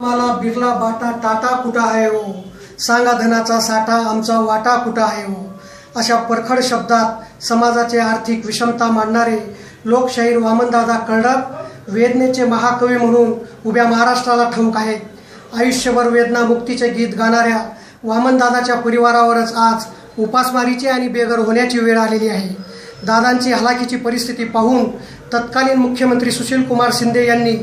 मला बिर्ला बाटा टाटा कुठं आहे हो? सांगा धनाचा साठा आमचा वाटा कुठं आहे हो? अशा परखड शब्दात समाजाचे आर्थिक विषमता मांडणारे लोकशाहीर वामनदादा कळडक वेदनेचे महाकवी म्हणून उभ्या महाराष्ट्राला ठाऊक आहेत. आयुष्यभर वेदना मुक्तीचे गीत गाणाऱ्या वामनदादाच्या परिवारावरच आज उपासमारीची आणि बेघर होण्याची वेळ आलेली आहे. दादांची हलाखीची परिस्थिती पाहून तत्कालीन मुख्यमंत्री सुशीलकुमार शिंदे यांनी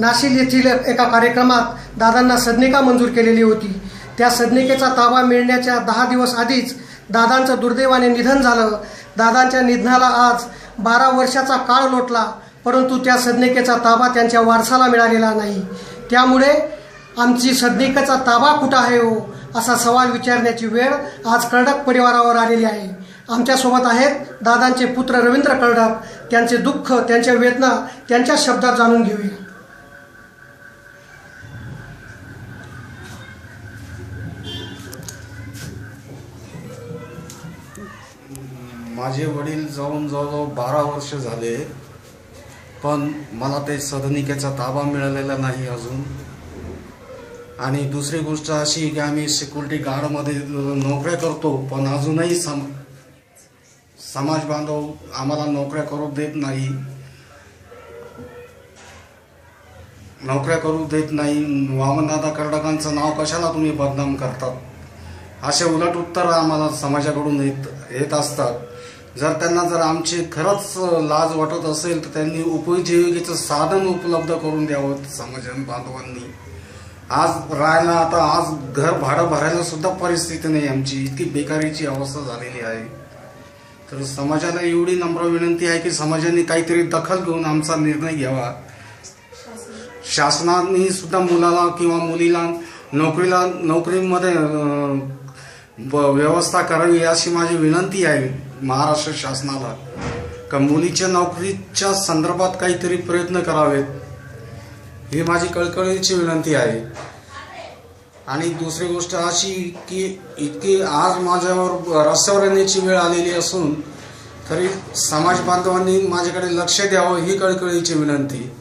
नाशिक येथील एका कार्यक्रमात दादांना सदनिका मंजूर केलेली होती. त्या सदनिकेचा ताबा मिळण्याच्या दहा दिवस आधीच दादांचं दुर्दैवाने निधन झालं. दादांच्या निधनाला आज बारा वर्षाचा काळ लोटला परंतु त्या सदनिकेचा ताबा त्यांच्या वारसाला मिळालेला नाही. त्यामुळे आमची सदनिकेचा ताबा कुठं आहे हो असा सवाल विचारण्याची वेळ आज कर्डक परिवारावर आलेली आहे. आमच्यासोबत आहेत दादांचे पुत्र रवींद्र कर्डक. त्यांचे दुःख त्यांच्या वेदना त्यांच्या शब्दात जाणून घेऊया. माझे वडील जाऊन जवळजवळ बारा वर्ष झाले पण मला ते सदनिकेचा ताबा मिळालेला नाही अजून. आणि दुसरी गोष्ट अशी की आम्ही सिक्युरिटी गार्डमध्ये नोकऱ्या करतो पण अजूनही सम समाज बांधव आम्हाला नोकऱ्या करू देत नाही. नोकऱ्या करू देत नाही. वामनदादा कर्डकांचं नाव कशाला तुम्ही बदनाम करतात? असे उलट उत्तर आम्हाला समाजाकडून येत येत असतात. जर त्यांना जर आमची खरंच लाज वाटत असेल तर त्यांनी उपजीविकेचं साधन उपलब्ध करून द्यावं समाज बांधवांनी. आज राहायला आता आज घर भाडं भरायला सुद्धा परिस्थिती नाही आमची. इतकी बेकारीची अवस्था झालेली आहे. तर समाजाला एवढी नम्र विनंती आहे की समाजाने काहीतरी दखल घेऊन आमचा निर्णय घ्यावा. शासनाने सुद्धा मुलाला किंवा मुलीला नोकरीला नोकरीमध्ये व्यवस्था करावी अशी माझी विनंती आहे महाराष्ट्र शासनाला. का मुलीच्या नोकरीच्या संदर्भात काहीतरी प्रयत्न करावेत ही माझी कळकळीची विनंती आहे. आणि दुसरी गोष्ट अशी की इतकी आज माझ्यावर रस्त्यावर येण्याची वेळ आलेली असून तरी समाज बांधवांनी माझ्याकडे लक्ष द्यावं ही कळकळीची विनंती.